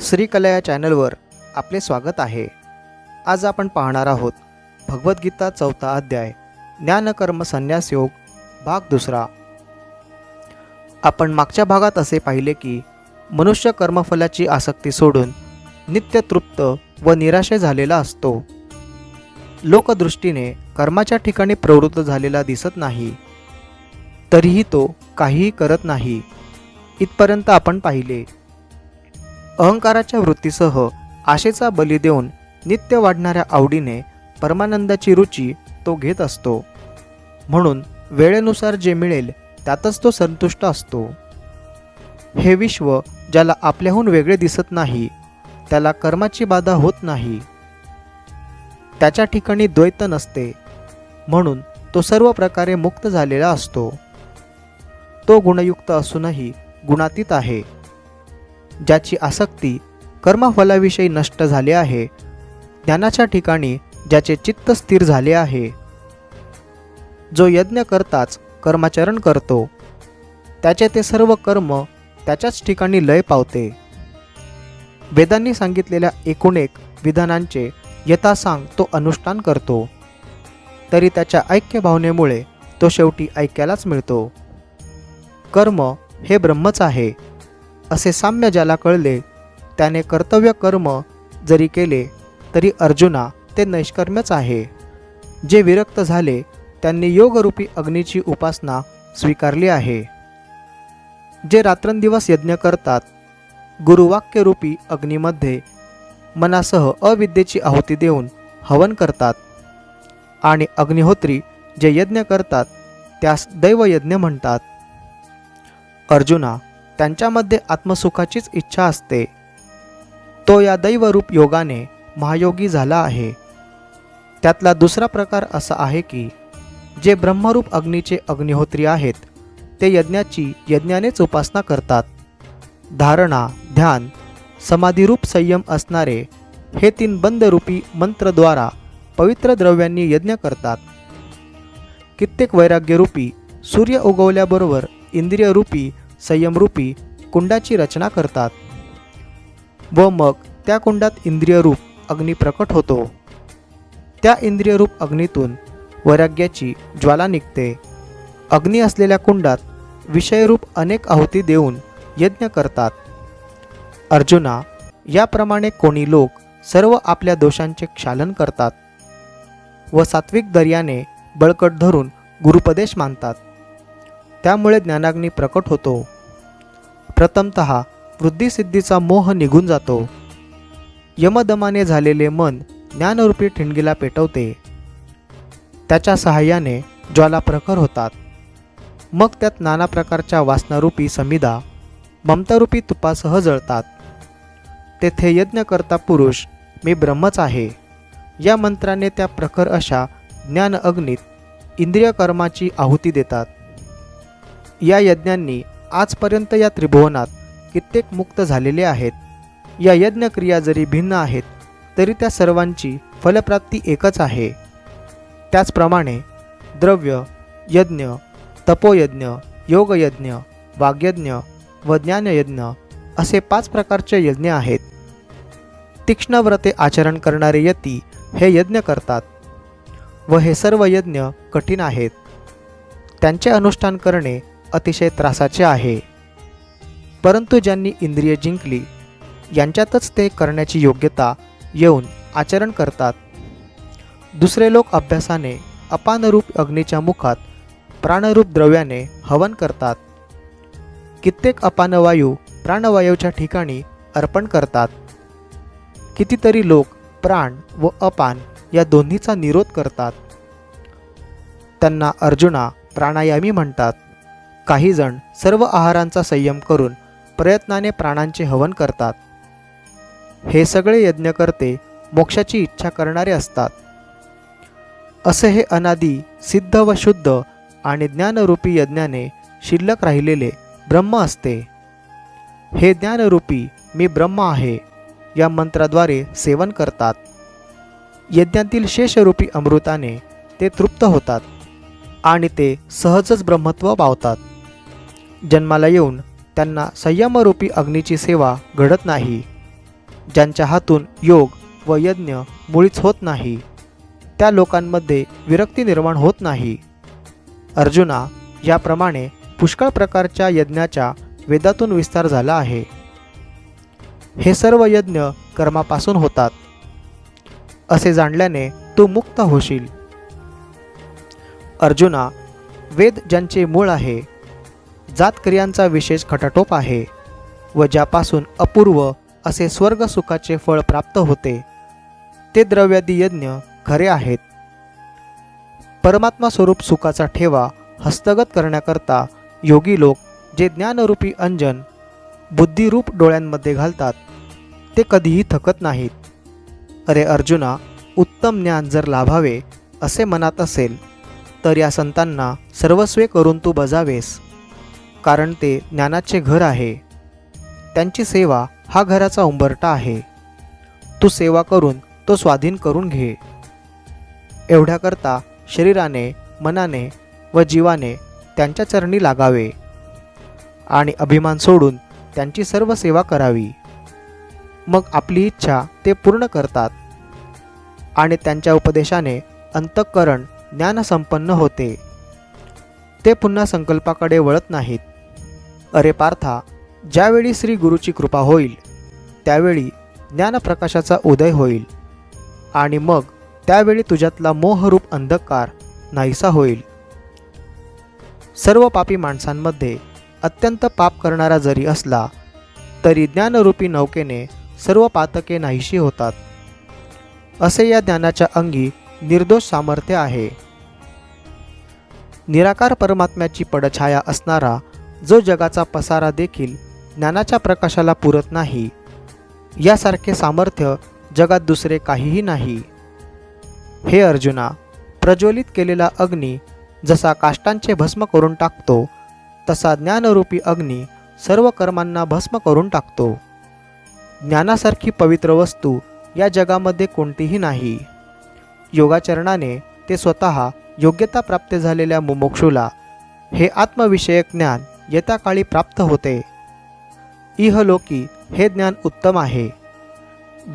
श्रीकला या चॅनलवर आपले स्वागत आहे. आज आपण पाहणार आहोत भगवद्गीता चौथा अध्याय ज्ञानकर्म संन्यास योग भाग दुसरा. आपण मागच्या भागात असे पाहिले की मनुष्य कर्मफलाची आसक्ती सोडून नित्य तृप्त व निराशय झालेला असतो. लोकदृष्टीने कर्माच्या ठिकाणी प्रवृत्त झालेला दिसत नाही. तरीही तो काहीही करत नाही. इथपर्यंत आपण पाहिले अहंकाराच्या वृत्तीसह आशेचा बली देऊन नित्य वाढणाऱ्या आवडीने परमानंदाची रुची तो घेत असतो. म्हणून वेळेनुसार जे मिळेल त्यातच तो संतुष्ट असतो. हे विश्व ज्याला आपल्याहून वेगळे दिसत नाही त्याला कर्माची बाधा होत नाही. त्याच्या ठिकाणी द्वैत नसते म्हणून तो सर्व प्रकारे मुक्त झालेला असतो. तो गुणयुक्त असूनही गुणातीत आहे. ज्याची आसक्ती कर्मफलाविषयी नष्ट झाली आहे ज्ञानाच्या ठिकाणी ज्याचे चित्त स्थिर झाले आहे. जो यज्ञ करताच कर्माचरण करतो त्याचे ते सर्व कर्म त्याच्याच ठिकाणी लय पावते. वेदांनी सांगितलेल्या एकूण एक विधानांचे यथासांग तो अनुष्ठान करतो तरी त्याच्या ऐक्य भावनेमुळे तो शेवटी ऐक्यालाच मिळतो. कर्म हे ब्रह्मच आहे. असे साम्य ज्याला कळले त्याने कर्तव्य कर्म जरी केले तरी अर्जुना ते नैष्कर्म्यच आहे. जे विरक्त झाले त्यांनी योगरूपी अग्नीची उपासना स्वीकारली आहे. जे रात्रंदिवस यज्ञ करतात गुरुवाक्यरूपी अग्नीमध्ये मनासह अविद्येची आहुती देऊन हवन करतात आणि अग्निहोत्री जे यज्ञ करतात त्यास दैवयज्ञ म्हणतात. अर्जुना त्यांच्यामध्ये आत्मसुखाचीच इच्छा असते. तो या दैवरूप योगाने महायोगी झाला आहे. त्यातला दुसरा प्रकार असा आहे की जे ब्रह्मरूप अग्नीचे अग्निहोत्री आहेत ते यज्ञाची यज्ञानेच उपासना करतात. धारणा ध्यान समाधिरूप संयम असणारे हे तीन बंदरूपी मंत्रद्वारा पवित्र द्रव्यांनी यज्ञ करतात. कित्येक वैराग्यरूपी सूर्य उगवल्याबरोबर इंद्रियरूपी संयमरूपी कुंडाची रचना करतात व मग त्या कुंडात इंद्रियरूप अग्नी प्रकट होतो. त्या इंद्रियरूप अग्नीतून वैराग्याची ज्वाला निघते. अग्नी असलेल्या कुंडात विषयरूप अनेक आहुती देऊन यज्ञ करतात. अर्जुना याप्रमाणे कोणी लोक सर्व आपल्या दोषांचे क्षालन करतात व सात्विक दर्याने बळकट धरून गुरुपदेश मानतात. त्यामुळे ज्ञानाग्नी प्रकट होतो. प्रथमत वृद्धिसिद्धीचा मोह निघून जातो. यमदमाने झालेले मन ज्ञानरूपी ठिणगीला पेटवते. त्याच्या सहाय्याने ज्वाला प्रखर होतात. मग त्यात नाना प्रकारच्या वासनारूपी समिदा ममतारूपी तुपासह जळतात. तेथे यज्ञ करता पुरुष मी ब्रह्मच आहे. या मंत्राने त्या प्रखर अशा ज्ञान अग्नीत इंद्रिय कर्माची आहुती देतात. या यज्ञांनी आजपर्यंत या त्रिभुवनात कित्येक मुक्त झालेले आहेत. या यज्ञक्रिया जरी भिन्न आहेत तरी त्या सर्वांची फलप्राप्ती एकच आहे. त्याचप्रमाणे द्रव्य यज्ञ तपोयज्ञ योगयज्ञ वाग्यज्ञ व ज्ञानयज्ञ असे पाच प्रकारचे यज्ञ आहेत. तीक्ष्ण व्रते आचरण करणारे यती हे यज्ञ करतात व हे सर्व यज्ञ कठीण आहेत. त्यांचे अनुष्ठान करणे अतिशय त्रासाचे आहे. परंतु ज्यांनी इंद्रिय जिंकली यांच्यातच ते करण्याची योग्यता येऊन आचरण करतात. दुसरे लोक अभ्यासाने अपानरूप अग्नीच्या मुखात प्राणरूप द्रव्याने हवन करतात. कित्येक अपानवायू प्राणवायूच्या ठिकाणी अर्पण करतात. कितीतरी लोक प्राण व अपान या दोन्हीचा निरोध करतात. त्यांना अर्जुना प्राणायामी म्हणतात. काही जण सर्व आहारांचा संयम करून प्रयत्नाने प्राणांचे हवन करतात. हे सगळे यज्ञकर्ते मोक्षाची इच्छा करणारे असतात. असे हे अनादी सिद्ध व शुद्ध आणि ज्ञानरूपी यज्ञाने शिल्लक राहिलेले ब्रह्म असते. हे ज्ञानरूपी मी ब्रह्म आहे या मंत्राद्वारे सेवन करतात. यज्ञातील शेषरूपी अमृताने ते तृप्त होतात आणि ते सहजच ब्रह्मत्व पावतात जन्माला येऊन त्यांना संयमरूपी अग्नीची सेवा घडत नाही. ज्यांच्या हातून योग व यज्ञ मुळीच होत नाही त्या लोकांमध्ये विरक्ती निर्माण होत नाही. अर्जुना याप्रमाणे पुष्कळ प्रकारच्या यज्ञाच्या वेदातून विस्तार झाला आहे. हे सर्व यज्ञ कर्मापासून होतात. असे जाणल्याने तू मुक्त होशील. अर्जुना वेद ज्यांचे मूळ आहे जात क्रियांचा विशेष खटाटोप आहे व ज्यापासून अपूर्व असे स्वर्ग सुखाचे फळ प्राप्त होते ते द्रव्यादी यज्ञ खरे आहेत. परमात्मा स्वरूप सुखाचा ठेवा हस्तगत करण्याकरता योगी लोक जे ज्ञानरूपी अंजन बुद्धिरूप डोळ्यांमध्ये घालतात ते कधीही थकत नाहीत. अरे अर्जुना उत्तम ज्ञान जर लाभावे असे मनात असेल तर या संतांना सर्वस्वे करून तू बजावेस. कारण ते ज्ञानाचे घर आहे. त्यांची सेवा हा घराचा उंबरटा आहे. तू सेवा करून तो स्वाधीन करून घे. एवढ्याकरता शरीराने मनाने व जीवाने त्यांच्या चरणी लागावे आणि अभिमान सोडून त्यांची सर्व सेवा करावी. मग आपली इच्छा ते पूर्ण करतात आणि त्यांच्या उपदेशाने अंतःकरण ज्ञानसंपन्न होते. ते पुन्हा संकल्पाकडे वळत नाहीत. अरे पार्था ज्यावेळी श्री गुरुची कृपा होईल त्यावेळी ज्ञानप्रकाशाचा उदय होईल. आणि मग त्यावेळी तुझ्यातला मोहरूप अंधकार नाहीसा होईल. सर्व पापी माणसांमध्ये अत्यंत पाप करणारा जरी असला तरी ज्ञानरूपी नौकेने सर्व पातके नाहीशी होतात. असे या ज्ञानाच्या अंगी निर्दोष सामर्थ्य आहे. निराकार परमात्म्याची पडछाया असणारा जो जगाचा पसारा देखील ज्ञानाच्या प्रकाशाला पुरत नाही यासारखे सामर्थ्य जगात दुसरे काहीही नाही. हे अर्जुना प्रज्वलित केलेला अग्नी जसा काष्टांचे भस्म करून टाकतो तसा ज्ञानरूपी अग्नी सर्व कर्मांना भस्म करून टाकतो. ज्ञानासारखी पवित्र वस्तू या जगामध्ये कोणतीही नाही. योगाचरणाने ते स्वतः योग्यता प्राप्त झालेल्या मुमुक्षूला हे आत्मविषयक ज्ञान येत्या काळी प्राप्त होते. इहलोकी हे ज्ञान उत्तम आहे.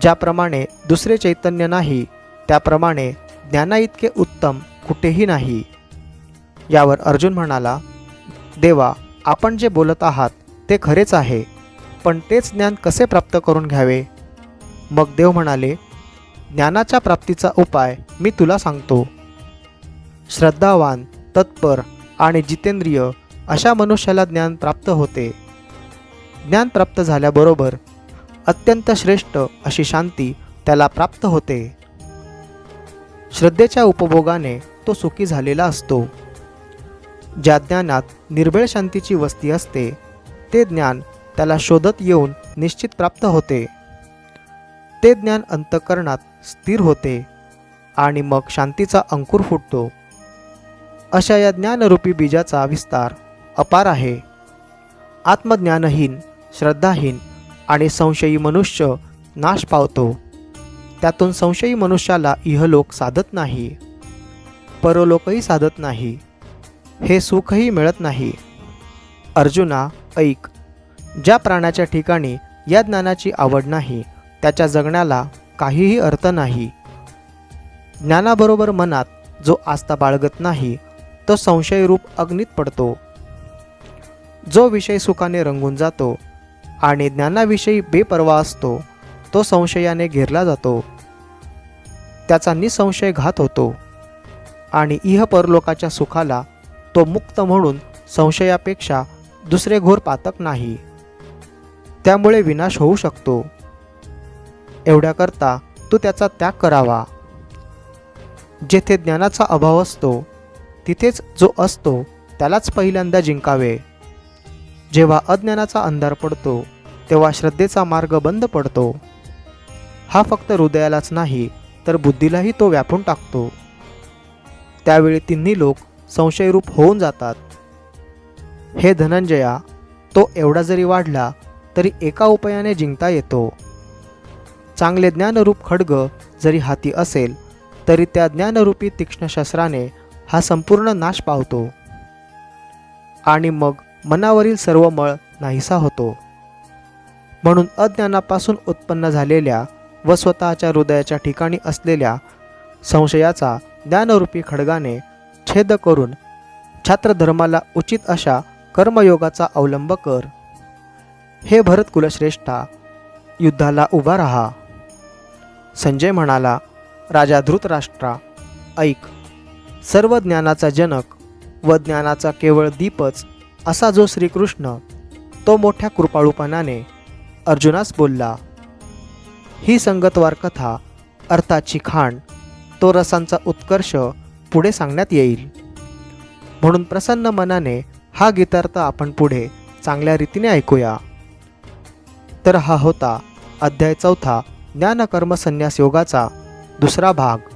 ज्याप्रमाणे दुसरे चैतन्य नाही त्याप्रमाणे ज्ञानाइतके उत्तम कुठेही नाही. यावर अर्जुन म्हणाला देवा आपण जे बोलत आहात ते खरेच आहे पण तेच ज्ञान कसे प्राप्त करून घ्यावे? मग देव म्हणाले ज्ञानाच्या प्राप्तीचा उपाय मी तुला सांगतो. श्रद्धावान तत्पर आणि जितेंद्रिय अशा मनुष्याला ज्ञान प्राप्त होते. ज्ञान प्राप्त झाल्याबरोबर अत्यंत श्रेष्ठ अशी शांती त्याला प्राप्त होते. श्रद्धेच्या उपभोगाने तो सुखी झालेला असतो. ज्या ज्ञानात निर्भेळ शांतीची वस्ती असते ते ज्ञान त्याला शोधत येऊन निश्चित प्राप्त होते. ते ज्ञान अंतकरणात स्थिर होते आणि मग शांतीचा अंकुर फुटतो. अशा या ज्ञानरूपी बीजाचा विस्तार अपार आहे. आत्मज्ञानहीन श्रद्धाहीन आणि संशयी मनुष्य नाश पावतो. त्यातून संशयी मनुष्याला इहलोक साधत नाही. परलोकही साधत नाही. हे सुखही मिळत नाही. अर्जुना ऐक. ज्या प्राण्याच्या ठिकाणी या ज्ञानाची आवड नाही त्याच्या जगण्याला काहीही अर्थ नाही. ज्ञानाबरोबर मनात जो आस्था बाळगत नाही तो संशयरूप अग्नीत पडतो. जो विषय सुखाने रंगून जातो आणि ज्ञानाविषयी बेपर्वा असतो तो संशयाने घेरला जातो. त्याचा निसंशय घात होतो आणि इह परलोकाच्या सुखाला तो मुक्त म्हणून संशयापेक्षा दुसरे घोर पातक नाही. त्यामुळे विनाश होऊ शकतो. एवढ्याकरता तू त्याचा त्याग करावा. जेथे ज्ञानाचा अभाव असतो तिथेच जो असतो त्यालाच पहिल्यांदा जिंकावे. जेव्हा अज्ञानाचा अंधार पडतो तेव्हा श्रद्धेचा मार्ग बंद पडतो. हा फक्त हृदयालाच नाही तर बुद्धीलाही तो व्यापून टाकतो. त्यावेळी तिन्ही लोक संशयरूप होऊन जातात. हे धनंजया तो एवढा जरी वाढला तरी एका उपायाने जिंकता येतो. चांगले ज्ञानरूप खड्ग जरी हाती असेल तरी त्या ज्ञानरूपी तीक्ष्ण शस्त्राने हा संपूर्ण नाश पावतो. आणि मग मनावरील सर्व मळ नाहीसा होतो. म्हणून अज्ञानापासून उत्पन्न झालेल्या व स्वतःच्या हृदयाच्या ठिकाणी असलेल्या संशयाचा ज्ञानरूपी खडगाने छेद करून छात्रधर्माला उचित अशा कर्मयोगाचा अवलंब कर. हे भरत कुलश्रेष्ठा युद्धाला उभा राहा. संजय म्हणाला राजा धृतराष्ट्रा ऐक. सर्व ज्ञानाचा जनक व ज्ञानाचा केवळ दीपच असा जो श्रीकृष्ण तो मोठ्या कृपाळूपणाने अर्जुनास बोलला ही संगतवार कथा अर्थाची खाण तो रसांचा उत्कर्ष पुढे सांगण्यात येईल. म्हणून प्रसन्न मनाने हा गीतार्थ आपण पुढे चांगल्या रीतीने ऐकूया. तर हा होता अध्याय चौथा ज्ञानकर्म संन्यास योगाचा दुसरा भाग.